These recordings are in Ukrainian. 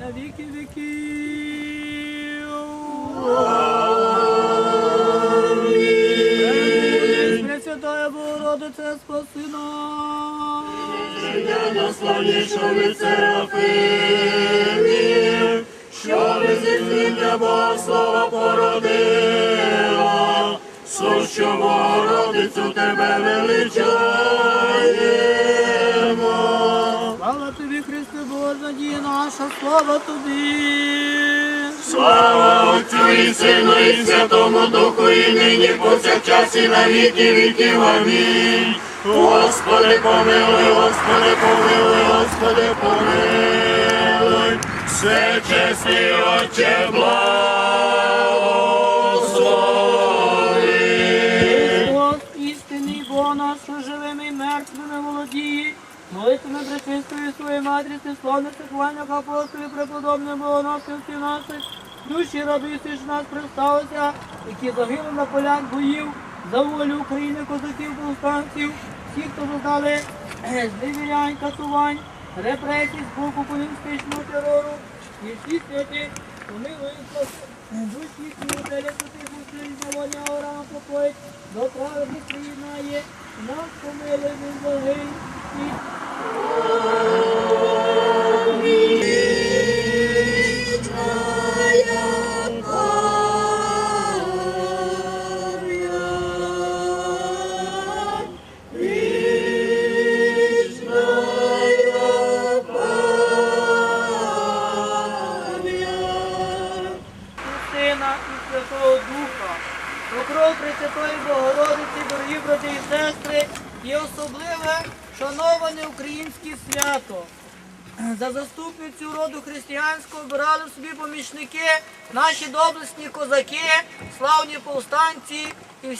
На віки віків. Пресвятая Богородице, спаси нас. на славнішому Серафимі, що визитня Бога слава породила, сущу Богородицю тебе величаємо. Слава тобі, Христе Боже, надія наша, слава тобі. Слава Отцю і Сину і Святому Духу, і нині повсякчас і на віки віків. Амінь. Господи, помилуй, Господи, помилуй, Господи, помилуй. Все чесний Отче, благослови. Що живими і мертвими володіє, молитвами пречистої своєї матері, славних церквальних апостолів, преподобних богоносців наших, душі радуйся, що нас представився, які загинули на полях боїв за волю України, козаків, повстанців, всіх, хто зазнали е, зневірянь, катувань, репресій з боку комуністичного терору, і всі святі, помилуються. Душі їхні оселя святих усіх заволя Авраама покоїть, до праведних приєднає, помилуй, ми благий, і і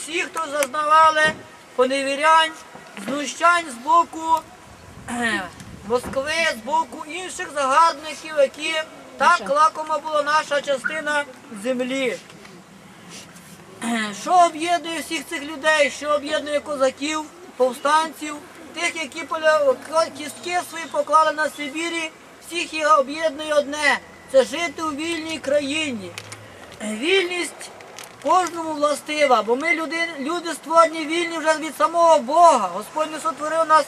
всі, хто зазнавали поневірянь, знущань з боку Москви, з боку інших загарбників, які так лакома була наша частина землі. Що об'єднує всіх цих людей, що об'єднує козаків, повстанців, тих, які кістки свої поклали на Сибірі, всіх їх об'єднує одне. Це жити у вільній країні. Вільність кожному властива, бо ми люди, люди створені вільні вже від самого Бога. Господь не сотворив нас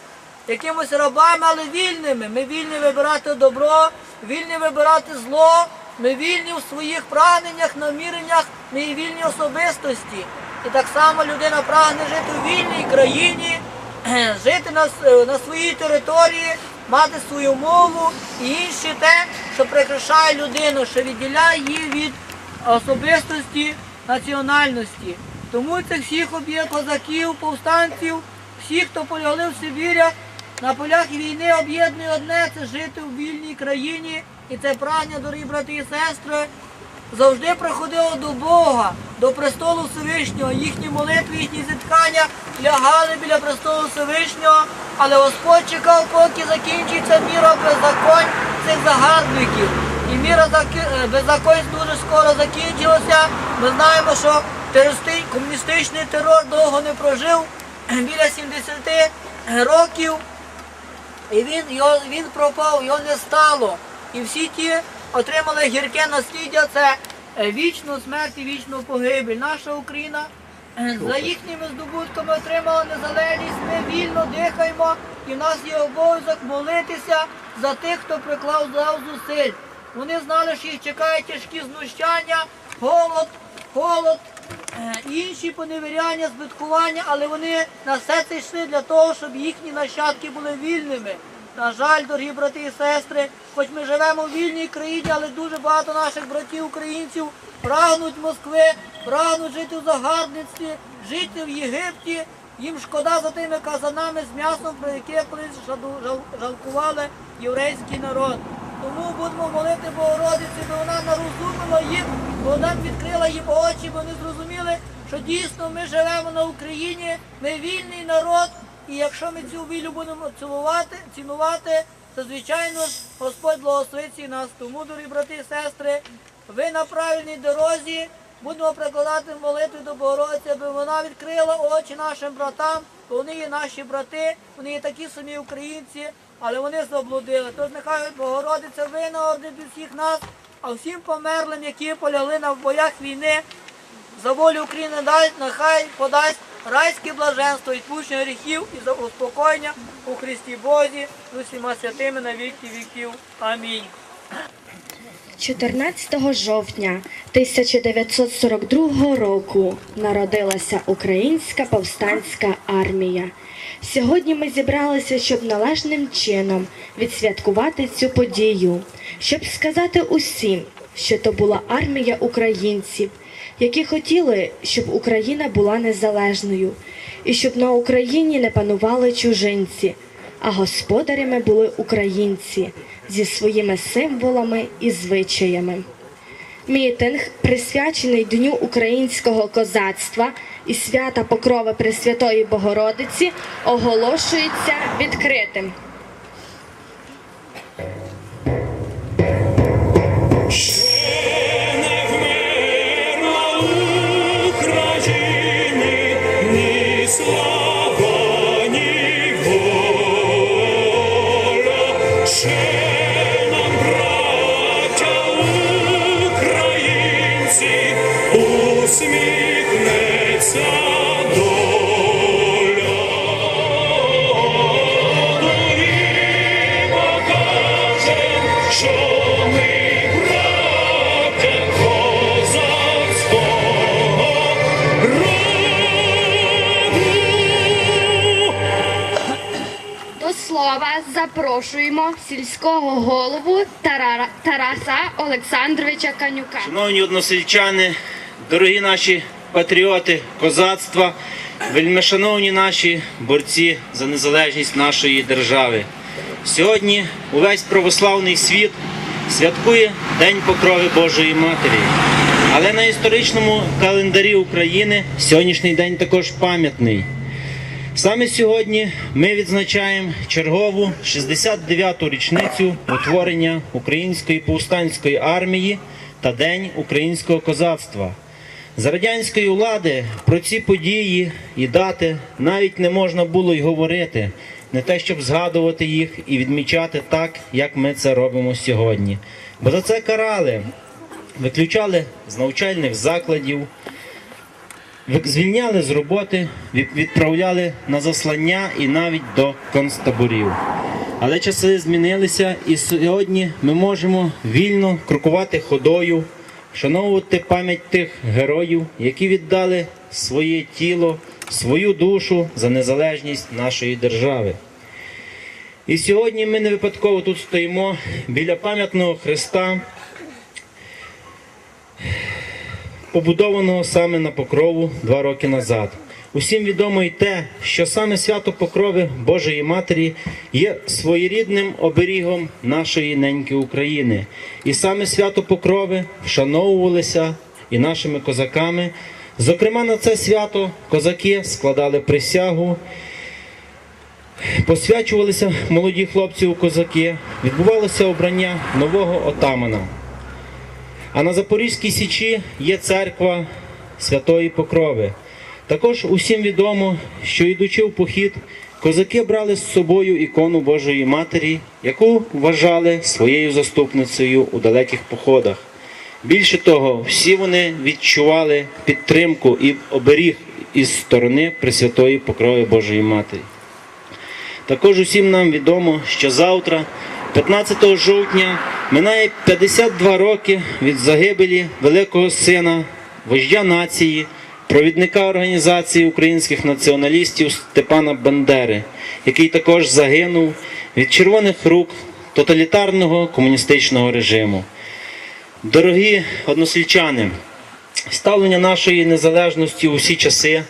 якимось рабами, але вільними. Ми вільні вибирати добро, вільні вибирати зло, ми вільні в своїх прагненнях, наміреннях, ми є вільні особистості. І так само людина прагне жити у вільній країні, жити на, на своїй території, мати свою мову і інше те, що прикрашає людину, що відділяє її від особистості національності. Тому цих всіх об'є козаків, повстанців, всіх, хто полягли в Сибірях, на полях війни об'єднує одне це жити у вільній країні. І це прагнення, дорогі брати і сестри, завжди приходило до Бога, до престолу Всевишнього. Їхні молитви, їхні зіткання лягали біля престолу Всевишнього, але Господь чекав, поки закінчиться міра беззаконь цих загарбників. І міра е, беззаконь дуже скоро закінчилася. Ми знаємо, що комуністичний терор довго не прожив біля 70 років. І він, його, він пропав, його не стало. І всі ті отримали гірке насліддя, це е, вічну смерть і вічну погибель. Наша Україна е, за їхніми здобутками отримала незалежність, ми вільно дихаємо, і в нас є обов'язок молитися за тих, хто приклав зусиль. Вони знали, що їх чекають тяжкі знущання, голод, холод, е, інші поневіряння, збиткування, але вони на все це йшли для того, щоб їхні нащадки були вільними. На жаль, дорогі брати і сестри, хоч ми живемо в вільній країні, але дуже багато наших братів українців прагнуть Москви, прагнуть жити в загарбництві, жити в Єгипті. Їм шкода за тими казанами з м'ясом, про яке колись жалкували єврейський народ. Тому будемо молити Богородиці, бо вона нарозумила їм, бо вона відкрила їм очі, бо вони зрозуміли, що дійсно ми живемо на Україні, ми вільний народ, і якщо ми цю вілю будемо цілувати, цінувати, то звичайно Господь благословить нас. Тому, дорогі брати і сестри, ви на правильній дорозі, Будемо прикладати молитви до Богородиці, аби вона відкрила очі нашим братам, бо вони є наші брати, вони є такі самі українці, але вони заблудили. Тож нехай Богородиця винагородить всіх нас, а всім померлим, які полягли на боях війни, за волю України дасть, нехай подасть райське блаженство, відпущення гріхів і за успокоєння у Христі Бозі з усіма святими на віки віків. Амінь. 14 жовтня 1942 року народилася Українська повстанська армія. Сьогодні ми зібралися, щоб належним чином відсвяткувати цю подію, щоб сказати усім, що то була армія українців, які хотіли, щоб Україна була незалежною, і щоб на Україні не панували чужинці, а господарями були українці зі своїми символами і звичаями. Мітинг, присвячений Дню українського козацтва і свята Покрови Пресвятої Богородиці, оголошується відкритим. Запрошуємо сільського голову Тараса Олександровича Канюка. Шановні односельчани, дорогі наші патріоти козацтва, вельмишановні наші борці за незалежність нашої держави. Сьогодні увесь православний світ святкує День Покрови Божої Матері. Але на історичному календарі України сьогоднішній день також пам'ятний. Саме сьогодні ми відзначаємо чергову 69-ту річницю утворення Української повстанської армії та День українського козацтва. За радянської влади про ці події і дати навіть не можна було й говорити, не те, щоб згадувати їх і відмічати так, як ми це робимо сьогодні. Бо за це карали, виключали з навчальних закладів, звільняли з роботи, відправляли на заслання і навіть до концтаборів. Але часи змінилися, і сьогодні ми можемо вільно крокувати ходою, вшановувати пам'ять тих героїв, які віддали своє тіло, свою душу за незалежність нашої держави. І сьогодні ми не випадково тут стоїмо біля пам'ятного хреста, побудованого саме на покрову два роки назад. Усім відомо й те, що саме свято Покрови Божої Матері є своєрідним оберігом нашої неньки України. І саме свято Покрови вшановувалися і нашими козаками. Зокрема, на це свято козаки складали присягу, посвячувалися молоді хлопці у козаки, відбувалося обрання нового отамана. А на Запорізькій Січі є церква Святої Покрови. Також усім відомо, що йдучи в похід, козаки брали з собою ікону Божої Матері, яку вважали своєю заступницею у далеких походах. Більше того, всі вони відчували підтримку і оберіг із сторони Пресвятої Покрови Божої Матері. Також усім нам відомо, що завтра, 15 жовтня, минає 52 роки від загибелі великого сина, вождя нації, провідника організації українських націоналістів Степана Бандери, який також загинув від червоних рук тоталітарного комуністичного режиму. Дорогі односельчани, ставлення нашої незалежності у всі часи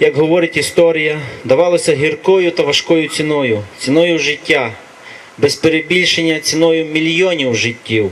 як говорить історія, давалося гіркою та важкою ціною, ціною життя, без перебільшення ціною мільйонів життів,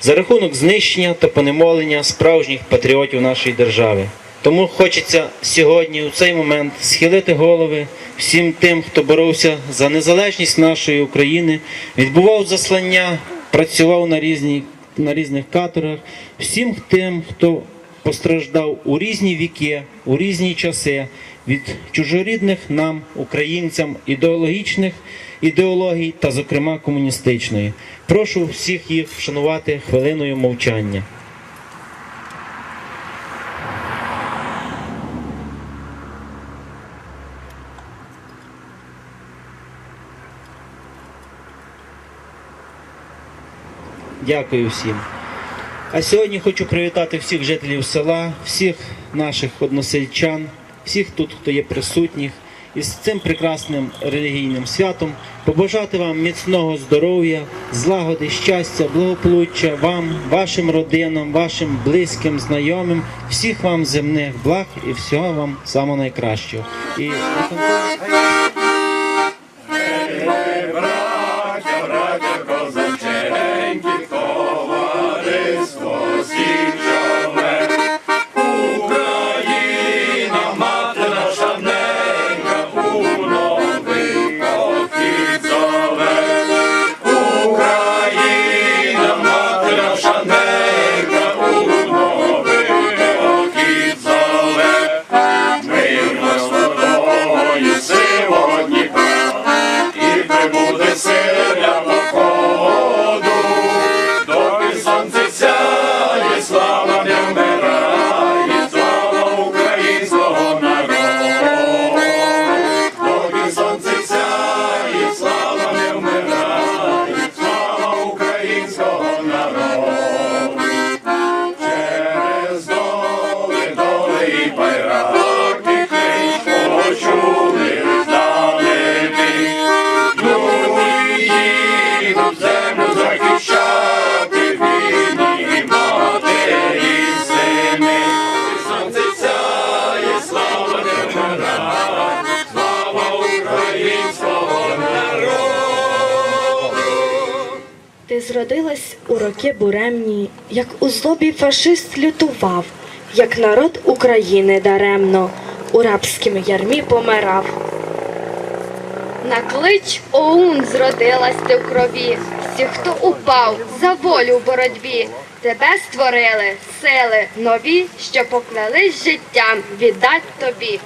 за рахунок знищення та понемолення справжніх патріотів нашої держави. Тому хочеться сьогодні, у цей момент, схилити голови всім тим, хто боровся за незалежність нашої України, відбував заслання, працював на різних на різних каторгах, всім тим, хто постраждав у різні віки, у різні часи від чужорідних нам, українцям, ідеологічних ідеологій та, зокрема, комуністичної. Прошу всіх їх вшанувати хвилиною мовчання. Дякую всім. А сьогодні хочу привітати всіх жителів села, всіх наших односельчан, всіх тут, хто є присутніх, із цим прекрасним релігійним святом, побажати вам міцного здоров'я, злагоди, щастя, благополуччя вам, вашим родинам, вашим близьким, знайомим, всіх вам земних благ і всього вам самого найкращого. І Зродилась у роки буремні, як у злобі фашист лютував, як народ України даремно у рабськім ярмі помирав. На клич ОУН зродилась ти в крові. Всі, хто упав за волю в боротьбі, тебе створили сили нові, що поклялись життям віддать тобі.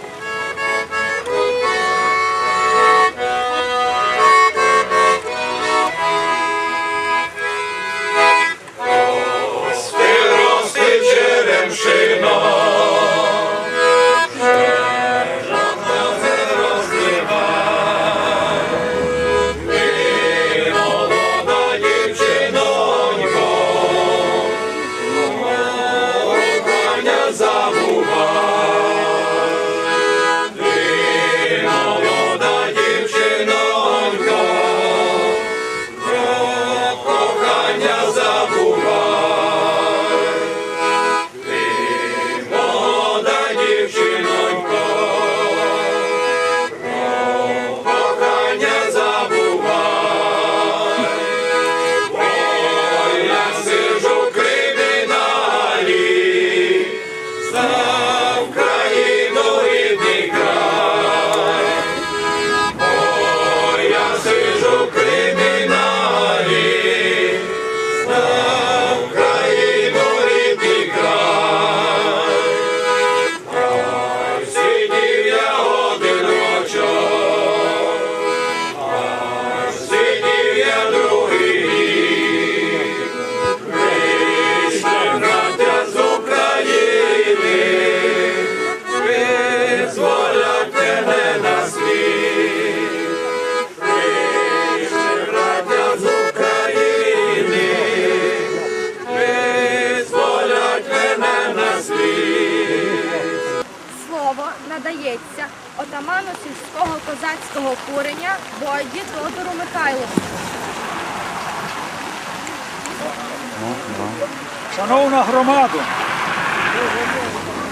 Шановна громада,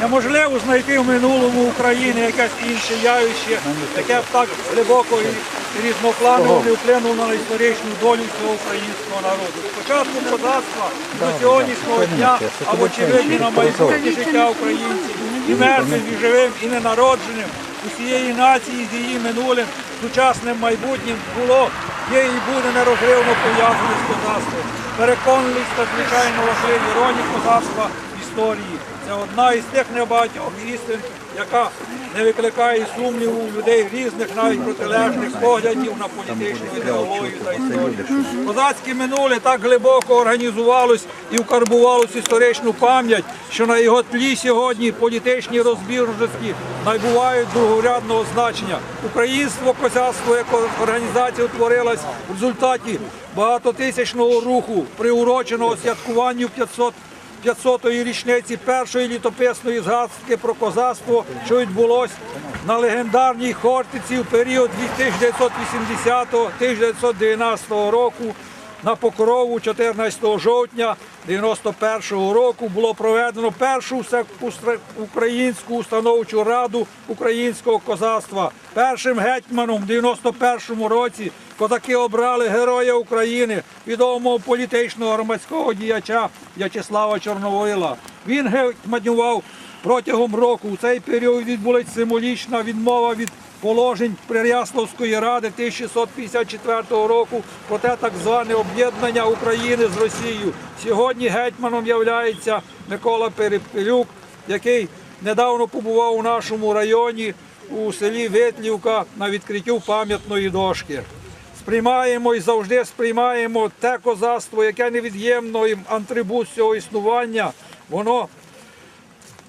неможливо знайти в минулому України якесь інше явище, яке б так глибоко і різнопланово не вплинуло на історичну долю цього українського народу. З початку козацтва до сьогоднішнього дня, а вочевидь і на майбутнє життя українців, і мертвим, і живим, і ненародженим, усієї нації з її минулим, сучасним майбутнім було, є і буде нерозривно пов'язане з козацтвом. Переконливість та звичайно важливі ролі козацтва історії. Це одна із тих небагатьох істин, яка не викликає сумніву людей різних, навіть протилежних поглядів на політичну ідеологію та історію. Козацьке минуле так глибоко організувалось і вкарбувалось історичну пам'ять, що на його тлі сьогодні політичні розбіжності набувають другорядного значення. Українство козацтво як організація утворилась в результаті багатотисячного руху, приуроченого святкуванню 500 500-ї річниці першої літописної згадки про козацтво, що відбулось на легендарній Хортиці в період від 1980-1990 року. На покрову 14 жовтня 91 року було проведено першу українську установчу раду українського козацтва. Першим гетьманом в 91 році козаки обрали Героя України, відомого політичного громадського діяча В'ячеслава Чорновила. Він гетьманював протягом року. У цей період відбулася символічна відмова від положень Приряславської ради 1654 року про те так зване об'єднання України з Росією. Сьогодні гетьманом являється Микола Перепелюк, який недавно побував у нашому районі у селі Витлівка на відкриттю пам'ятної дошки. Сприймаємо і завжди сприймаємо те козацтво, яке невід'ємний атрибут цього існування. Воно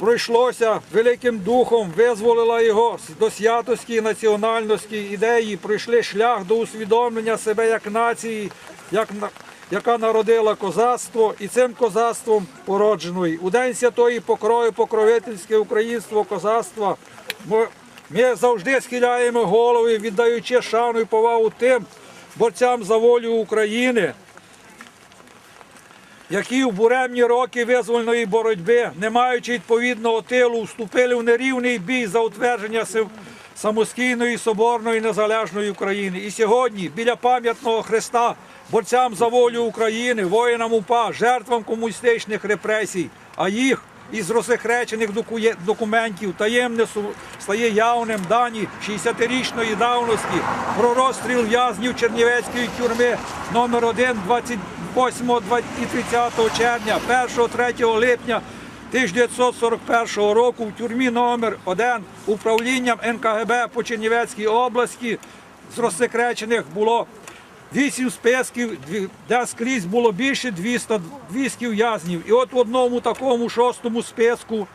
пройшлося великим духом, визволила його до святості і національності ідеї, пройшли шлях до усвідомлення себе як нації, як яка народила козацтво, і цим козацтвом породженої. У День Святої Покрої, покровительське українство козацтва. Ми, ми завжди схиляємо голови, віддаючи шану і повагу тим борцям за волю України які в буремні роки визвольної боротьби, не маючи відповідного тилу, вступили в нерівний бій за утвердження самостійної соборної незалежної України. І сьогодні біля пам'ятного хреста борцям за волю України, воїнам УПА, жертвам комуністичних репресій, а їх із розсекречених документів таємне стає явним дані 60-річної давності про розстріл в'язнів Чернівецької тюрми номер 1 28 і 30 червня, 1-3 липня 1941 року в тюрмі номер 1 управлінням НКГБ по Чернівецькій області. З розсекречених було Вісім списків, де скрізь було більше 200, 200 в'язнів. І от в одному такому шостому списку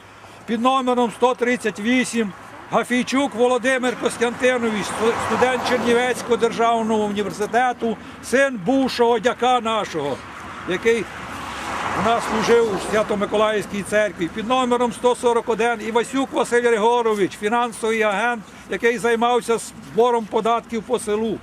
під номером 138 Гафійчук Володимир Костянтинович, студент Чернівецького державного університету, син бувшого дяка нашого, який у нас служив у Свято-Миколаївській церкві. Під номером 141 Івасюк Василь Григорович, фінансовий агент, який займався збором податків по селу.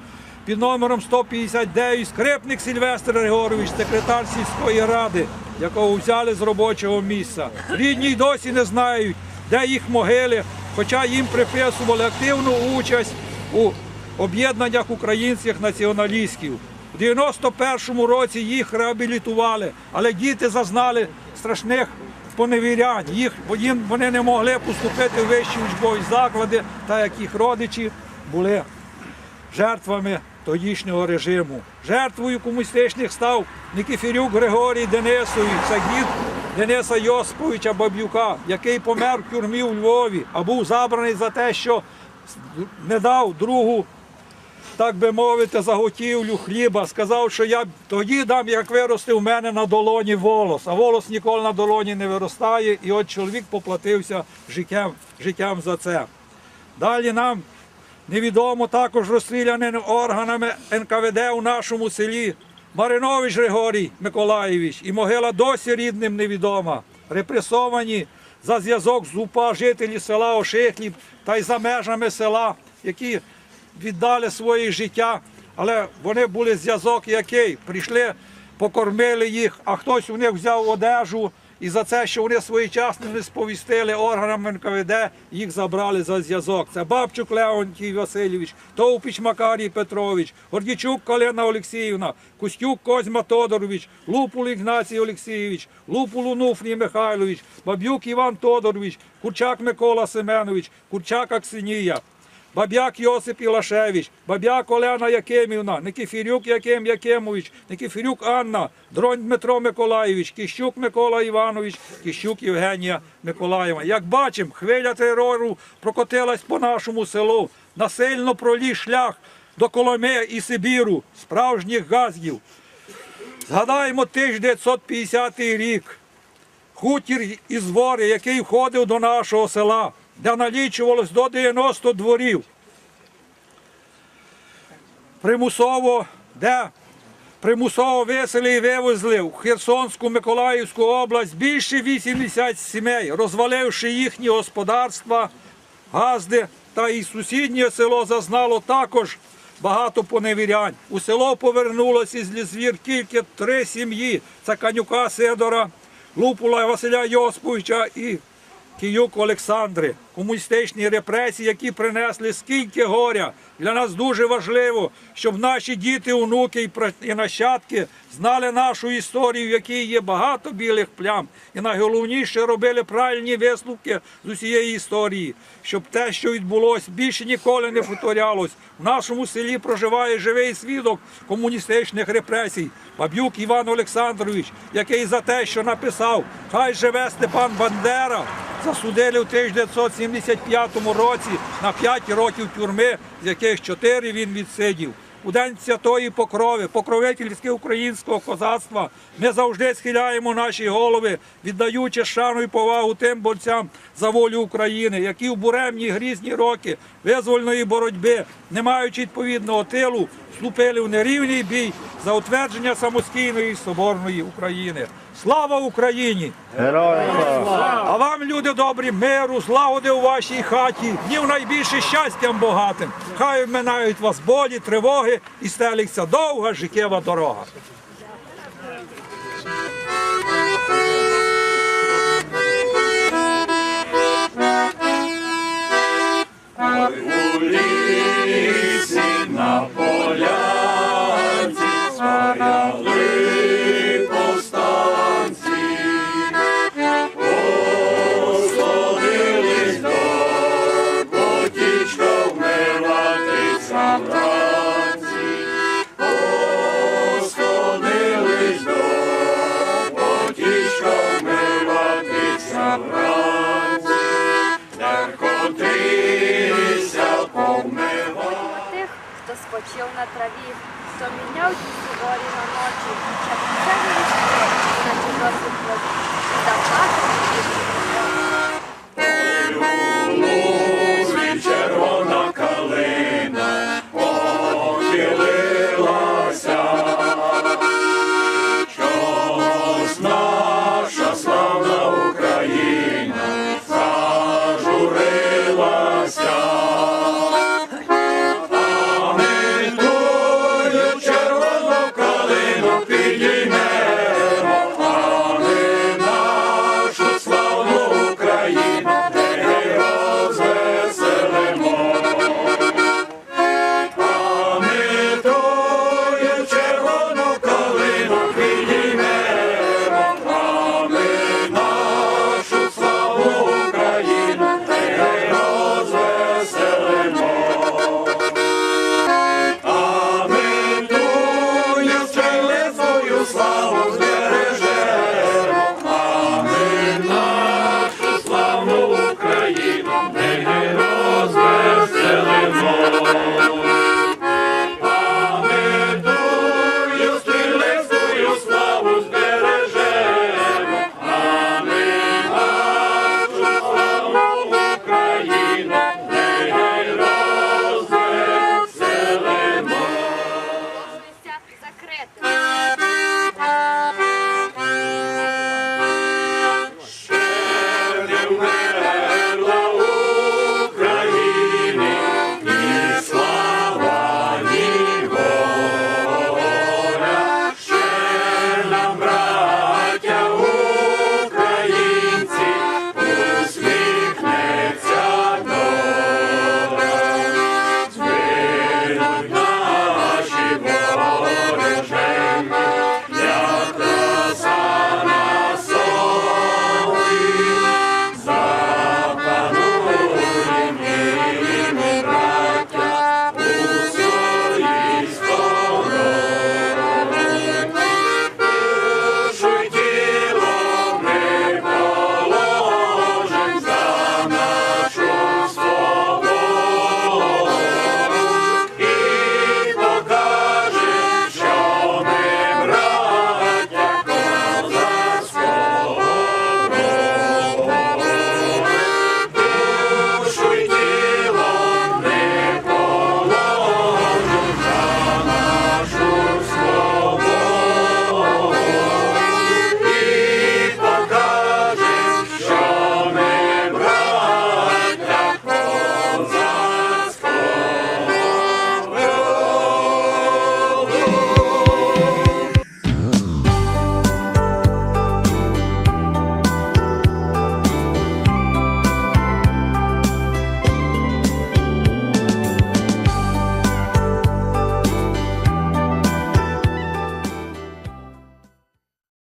Під номером 159 скрипник Сильвестр Григорович, секретар сільської ради, якого взяли з робочого місця. Рідні й досі не знають, де їх могили, хоча їм приписували активну участь у об'єднаннях українських націоналістів. У 91-му році їх реабілітували, але діти зазнали страшних поневірянь. Їх, бо їм вони не могли поступити в вищі учбові заклади, так як їх родичі були жертвами тодішнього режиму. Жертвою комуністичних став Никифірюк Григорій Денисович, дід Дениса Йосиповича Баб'юка, який помер в тюрмі у Львові, а був забраний за те, що не дав другу так би мовити, заготівлю хліба, сказав, що я тоді дам, як виросте в мене на долоні волос, а волос ніколи на долоні не виростає, і от чоловік поплатився життям, життям за це. Далі нам невідомо також розстріляними органами НКВД у нашому селі Маринович Григорій Миколаєвич і могила досі рідним невідома. Репресовані за зв'язок з УПА жителі села Ошихлів та й за межами села, які віддали своє життя, але вони були зв'язок який. Прийшли, покормили їх, а хтось у них взяв одежу. І за це, що вони своєчасно не сповістили органам НКВД, їх забрали за зв'язок. Це Бабчук Леонтій Васильович, Товпіч Макарій Петрович, Гордічук Калина Олексіївна, Костюк Козьма Тодорович, Лупул Ігнацій Олексійович, Лупул Онуфрій Михайлович, Бабюк Іван Тодорович, Курчак Микола Семенович, Курчак Аксинія. Бабяк Йосип Ілашевич, Бабяк Олена Якимівна, Никифірюк Яким Якимович, Никифірюк Анна, Дронь Дмитро Миколаєвич, Кіщук Микола Іванович, Кіщук Євгенія Миколаєва. Як бачимо, хвиля терору прокотилась по нашому селу, насильно проліг шлях до Коломи і Сибіру, справжніх газдів. Згадаємо 1950 рік. Хутір із Вори, який входив до нашого села, де налічувалось до 90 дворів. Примусово, де примусово виселі і вивезли в Херсонську Миколаївську область більше 80 сімей, розваливши їхні господарства, газди та і сусіднє село зазнало також багато поневірянь. У село повернулося із лізвір тільки три сім'ї: це Канюка Сидора, Лупула Василя Йосповича і Киюк Олександри. Комуністичні репресії, які принесли скільки горя. Для нас дуже важливо, щоб наші діти, онуки і нащадки знали нашу історію, в якій є багато білих плям. І найголовніше робили правильні висновки з усієї історії, щоб те, що відбулося, більше ніколи не повторялось. В нашому селі проживає живий свідок комуністичних репресій. Бабюк Іван Олександрович, який за те, що написав Хай живе Степан Бандера, засудили в 1975 році на 5 років тюрми, з яких 4 він відсидів. У День Святої Покрови, покровительське українського козацтва, ми завжди схиляємо наші голови, віддаючи шану і повагу тим борцям за волю України, які в буремні грізні роки визвольної боротьби, не маючи відповідного тилу, вступили в нерівний бій за утвердження самостійної соборної України. Слава Україні! А вам, люди добрі, миру, злагоди у вашій хаті, днів найбільше щастям багатим. Хай минають вас болі, тривоги і стелиться довга життєва дорога. У на траві, то міняв ті суворі на ночі, щоб це не